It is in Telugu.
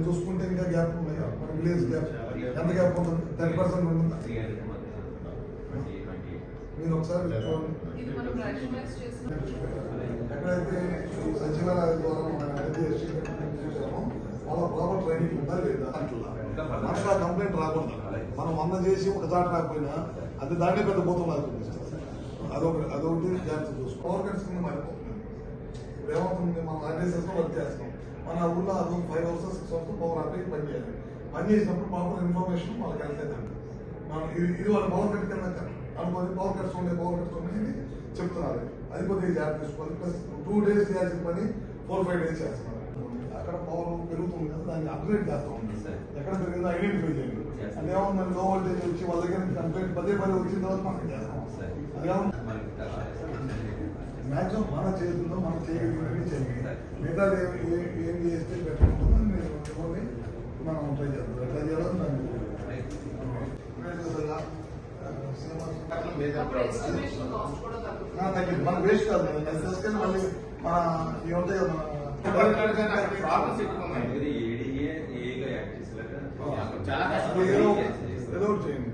నేను చూసుకుంటే ఇంకా గ్యాప్ ఉన్నాయి. మన విలేజ్ గ్యాప్. ఎంత గ్యాప్ ఉంటుంది? థర్టీ పర్సెంట్ ఉంటుందా. మీరు ఒకసారి ఎక్కడైతే సచివాలయం ద్వారా మనం చేసామో వాళ్ళ ప్రాపర్ ట్రైనింగ్ ఉందా లేదా? అట్లా మనకు ఆ కంప్లైంట్ రాకుండా మనం వంద చేసి ఒక చాట రాకపోయినా అది దాన్ని పెద్ద లాగుతుంది అదొకటి అదొకటి జాగ్రత్త చూసుకో. పవర్ కట్స్ కింద మారిపోతుంది ఇప్పుడు ఏమవుతుంది? మనం ఆర్డీసెస్లో వర్క్ చేస్తాం. మన ఊళ్ళో అది five hours six hours power ఆపి పని చేయాలి. పని చేసినప్పుడు ప్రాపర్ ఇన్ఫర్మేషన్ వాళ్ళకి వెళ్తాయి మనం ఇది ఇది వాళ్ళ పవర్ కట్ కింద అనుకోని పవర్ కట్స్ ఉండే పవర్ కట్స్ ఉన్నాయి చెప్తున్నారు. అది కొద్దిగా జాగ్రత్త తీసుకోవాలి. ప్లస్ టూ డేస్ చేయాల్సిన పని ఫోర్ ఫైవ్ డేస్ చేస్తున్నారు అక్కడ పవర్ పెరుగుతుంది కదా దాన్ని అప్గ్రేడ్ చేస్తూ. ఉంది ఎక్కడ పెరిగిందో ఐడెంటిఫై చేయండి. అంటే ఏమన్నా లో వోల్టేజ్ వచ్చి వాళ్ళ దగ్గర కంప్లైంట్ పదే పదే వచ్చిన తర్వాత మనం చేస్తాం. అదేమన్నా మ్యాక్సిమం మన చేతుల్లో మనం చేయగలిగినవి చేయాలి మిగతా ఏం చేస్తే బెటర్ ఉంటుందని నేను అనుకోని మనం ట్రై చేద్దాం ఎట్లా చేయాలో దాన్ని తగ్గింది మన వేస్ట్ కాదు అది తీసుకెళ్ళి మళ్ళీ మన ఉంటాయి కదా మన. ఏదో చేయండి